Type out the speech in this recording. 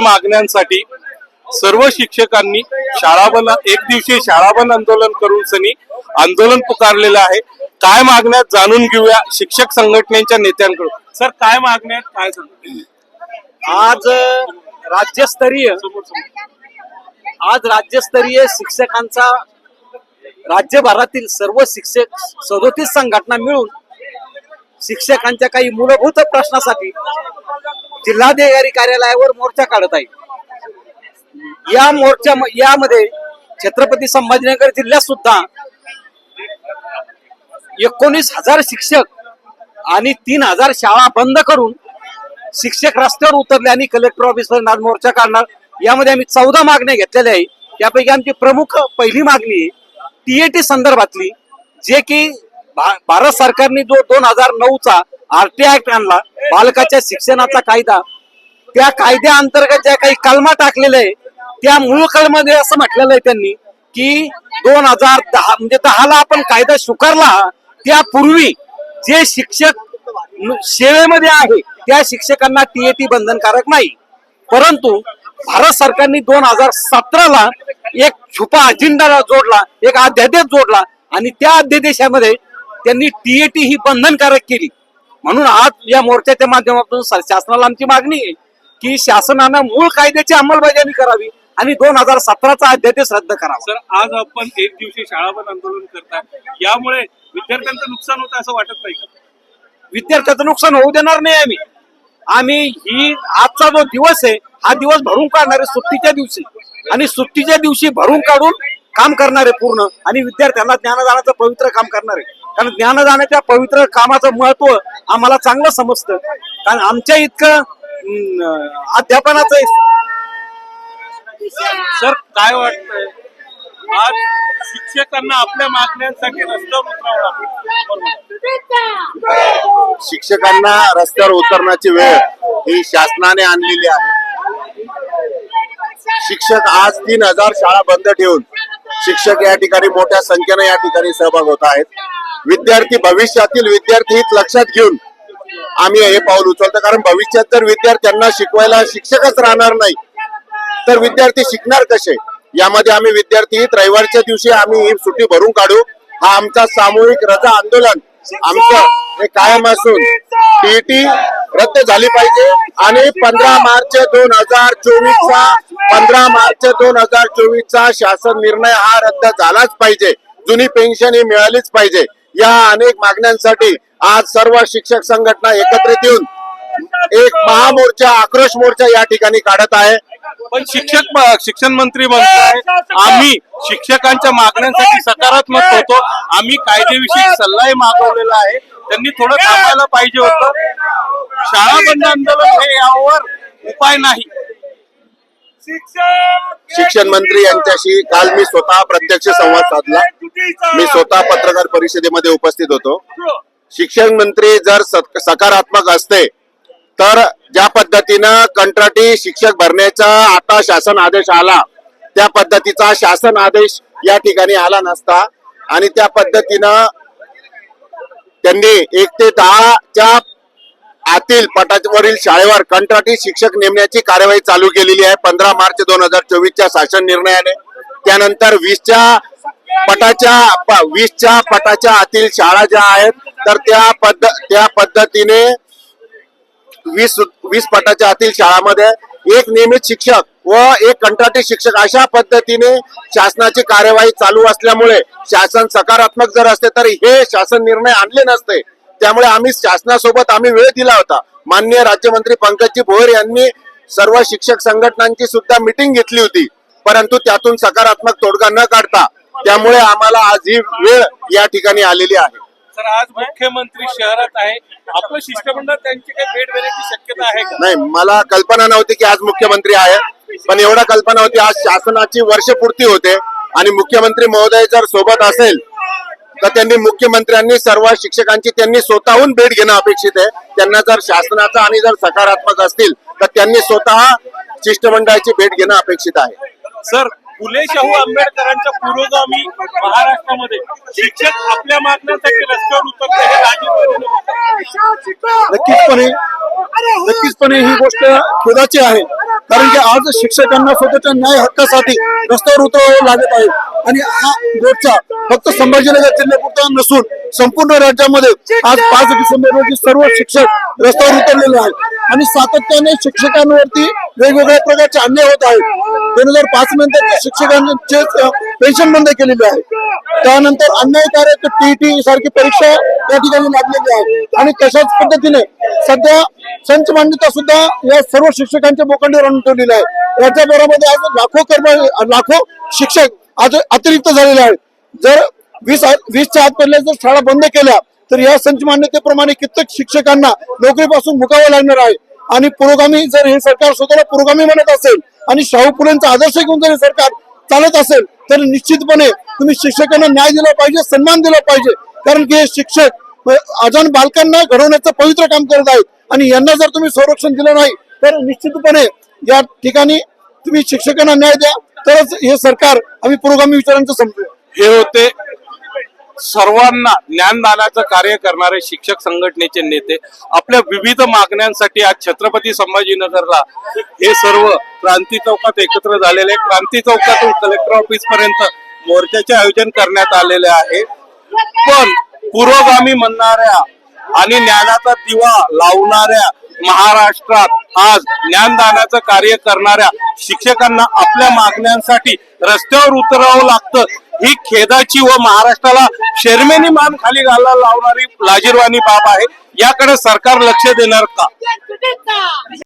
मागण्यांसाठी सर्व शिक्षकांनी शाळा बंद एक दिवशी शाळा बंद आंदोलन करून सनी आंदोलन पुकारलेलं आहे. काय मागण्यात जाणून घेऊया शिक्षक संघटनेच्या नेत्यांकडून. सर काय मागण्या आहेत? काय सांगता आज राज्यस्तरीय आज राज्यस्तरीय शिक्षकांचा राज्यभरातील सर्व शिक्षक सदोतीस संघटना मिळून शिक्षकांच्या काही मूलभूत प्रश्नासाठी जिल्हाधिकारी कार्यालयावर मोर्चा काढत आहे. या मोर्चा यामध्ये छत्रपती संभाजीनगर जिल्ह्यात सुद्धा एकोणीस हजार शिक्षक आणि तीन हजार शाळा बंद करून शिक्षक रस्त्यावर उतरले आणि कलेक्टर ऑफिसवर आज मोर्चा काढणार. यामध्ये आम्ही चौदा मागण्या घेतलेल्या आहे त्यापैकी आमची प्रमुख पहिली मागणी टीएटी संदर्भातली जे की भारत सरकारने जो दोन हजार नऊचा आरटीआय ऍक्ट आणला. बालकाच्या शिक्षणाचा कायदा. त्या कायद्या अंतर्गत ज्या काही कलमा टाकलेल्या आहे त्या मूळ कलमध्ये असं म्हटलेलं आहे त्यांनी की दोन हजार दहा म्हणजे दहाला आपण कायदा स्वीकारला त्यापूर्वी जे शिक्षक सेवेमध्ये आहे त्या शिक्षकांना टीएटी बंधनकारक नाही. परंतु भारत सरकारने दोन हजार सतराला एक छुपा अजेंडा जोडला एक अध्यादेश जोडला आणि त्या अध्यादेशामध्ये त्यांनी टीएटी ही बंधनकारक केली. म्हणून आज या मोर्चाच्या माध्यमातून शासनाला आमची मागणी आहे की शासनानं मूळ कायद्याची अंमलबजावणी करावी आणि दोन हजार सतराचा अध्यादेश रद्द करावा. सर आज आपण एक दिवशी शाळा बंद आंदोलन करताय. यामुळे विद्यार्थ्यांचं नुकसान होतं असं वाटत नाही का? विद्यार्थ्याचं नुकसान होऊ देणार नाही आम्ही. आम्ही ही आजचा जो दिवस आहे हा दिवस भरून काढणार आहे सुट्टीच्या दिवशी. आणि सुट्टीच्या दिवशी भरून काढून काम करणार आहे पूर्ण. आणि विद्यार्थ्यांना ज्ञानदानाचं पवित्र काम करणार. आहे कारण ज्ञानदानाच्या पवित्र कामाचं महत्त्व आम्हाला चांगलं समजतं. कारण आमच्या इतकं अध्यापनाचं सर काय वाटतंय? आज शिक्षकांना आपल्या मागण्यांसाठी रस्त्यावर उतरावं लागतं शिक्षकांना रस्त्यावर उतरण्याची वेळ ही शासनाने आणलेली आहे. शिक्षक आज तीन हजार शाळा बंद ठेवून शिक्षक या ठिकाणी मोठ्या संख्येने या ठिकाणी सहभाग होत आहेत. विद्यार्थी भविष्यातील विद्यार्थी हित लक्षात घेऊन आम्ही हे पाऊल उचलतो. कारण भविष्यात जर विद्यार्थ्यांना शिकवायला शिक्षकच राहणार नाही तर विद्यार्थी शिकणार कसे? यामध्ये आम्ही विद्यार्थी हित रविवारच्या दिवशी आम्ही ही सुट्टी भरून काढू. हा आमचा सामूहिक रजा आंदोलन आमचं हे कायम असून टीटी रद्द झाली पाहिजे. आणि पंधरा मार्च दोन हजार चोवीसचा पंधरा मार्च दोन हजार चोवीसचा शासन निर्णय हा रद्द झालाच पाहिजे. जुनी पेन्शन ही मिळालीच पाहिजे. या अनेक मागण्यांसाठी आज सर्व शिक्षक संघटना एकत्रित येऊन एक महामोर्चा आक्रोश मोर्चा या ठिकाणी काढत आहे. पण शिक्षक शिक्षण मंत्री म्हणताय आम्ही शिक्षकांच्या मागण्यांसाठी सकारात्मक होतो. आम्ही कायदेविषयी सल्लाही मागवलेला आहे. त्यांनी थोडं थांबायला पाहिजे होतं. शाळा बंद आंदोलन हे यावर उपाय नाही. शिक्षण मंत्री यांच्याशी काल मी स्वतः प्रत्यक्ष संवाद साधला. मी स्वतः पत्रकार परिषदेमध्ये उपस्थित होतो. शिक्षण मंत्री जर सकारात्मक असते तर ज्या पद्धतीनं कंत्राटी शिक्षक भरण्याचा आता शासन आदेश आला त्या पद्धतीचा शासन आदेश या ठिकाणी आला नसता आणि त्या पद्धतीनं त्यांनी एक ते दहाच्या आतील पटावरील शाळेवर कंत्राटी शिक्षक नेमण्याची कार्यवाही चालू केलेली आहे. पंधरा मार्च दोन हजार चोवीसच्या शासन निर्णयाने. त्यानंतर वीसच्या पटाच्या वीसच्या पटाच्या आतील शाळा ज्या आहेत तर त्या पद्ध त्या पद्धतीने वीस वीस पटाच्या आतील शाळामध्ये एक नियमित शिक्षक व एक कंत्राटी शिक्षक अशा पद्धतीने शासनाची कार्यवाही चालू असल्यामुळे शासन सकारात्मक जर असते तर हे शासन निर्णय आणले नसते. त्यामुळे आम्ही शासनासोबत आम्ही वेळ दिला होता. माननीय राज्यमंत्री पंकजी भोयर यांनी सर्व शिक्षक संघटनांची सुद्धा मिटिंग घेतली होती. परंतु त्यातून सकारात्मक तोडगा न काढता त्यामुळे आम्हाला आज ही वेळ या ठिकाणी आलेली आहे. तर आज मुख्यमंत्री शहरात आहे. आपलं शिष्टमंडळ त्यांची काही भेट देण्याची शक्यता आहे का? नाही मला कल्पना नव्हती की आज मुख्यमंत्री आहे. पण एवढा कल्पना होती आज शासनाची वर्षपूर्ती होते. आणि मुख्यमंत्री महोदय जर सोबत असेल तर त्यांनी मुख्यमंत्र्यांनी सर्व शिक्षकांची त्यांनी स्वतःहून भेट घेणं अपेक्षित आहे. त्यांना जर शासनाचा आणि जर सकारात्मक असतील तर त्यांनी स्वतः शिष्टमंडळाची भेट घेणं अपेक्षित आहे. सर फुले शाहू आंबेडकरांच्या पुरोगामी महाराष्ट्रामध्ये शिक्षक आपल्या मागण्यांसाठी रस्त्यावर उतरले हे. नक्कीचपणे नक्कीचपणे ही गोष्ट खेदाची आहे. कारण की आज शिक्षकांना स्वतःच्या न्याय हक्कासाठी रस्त्यावर उतरावं लागत आहे. आणि हा मोर्चा फक्त संभाजीनगर जिल्ह्यापुरता नसून संपूर्ण राज्यामध्ये आज पाच डिसेंबर रोजी सर्व शिक्षक रस्त्यावर उतरलेले आहेत. आणि सातत्याने शिक्षकांवरती वेगवेगळ्या प्रकारचे अन्याय होत आहेत. दोन हजार पाच नंतर शिक्षकांचे पेन्शन बंद केलेले आहे त्यानंतर अन्यायकारक टीईटी सारखी परीक्षा या ठिकाणी लागलेली आहे. आणि तशाच पद्धतीने सध्या संच मान्यता सुद्धा या सर्व शिक्षकांच्या बोकांडीवर आणून ठेवलेली आहे. याच्या बरोबर आज लाखो कर्म लाखो शिक्षक आज अतिरिक्त झालेले आहेत. जर वीस वीसच्या आत पहिल्या जर शाळा बंद केल्या तर या संच मान्यतेप्रमाणे कित्येक शिक्षकांना नोकरीपासून मुकावं लागणार आहे. आणि पुरोगामी जर हे सरकार स्वतःला पुरोगामी म्हणत असेल आणि शाहू फुलेंचा आदर्श घेऊन जर हे सरकार चालत असेल तर निश्चितपणे तुम्ही शिक्षकांना न्याय दिला पाहिजे सन्मान दिला पाहिजे. कारण की हे शिक्षक अजान बालकांना घडवण्याचं पवित्र काम करत आहेत. आणि यांना जर तुम्ही संरक्षण दिलं नाही तर निश्चितपणे या ठिकाणी तुम्ही शिक्षकांना न्याय द्या. तरच हे सरकार आम्ही पुरोगामी विचारांचं समजू हे होते सर्वांना ज्ञानदानाचं कार्य करणारे शिक्षक संघटनेचे नेते. आपल्या विविध मागण्यांसाठी आज छत्रपती संभाजीनगरला हे सर्व क्रांती चौकात एकत्र झालेले क्रांती चौकातून कलेक्टर ऑफिस पर्यंत मोर्चाचे आयोजन करण्यात आलेले आहे. पण पुरोगामी म्हणणाऱ्या आणि ज्ञानाचा दिवा लावणाऱ्या महाराष्ट्रात आज ज्ञानदानाचं कार्य करणाऱ्या शिक्षकांना आपल्या मागण्यांसाठी रस्त्यावर उतरावं लागतं. ही खेदाची व महाराष्ट्राला शेरमेनी मान खाली घालायला लावणारी लाजीरवाणी बाब आहे. याकडे सरकार लक्ष देणार का?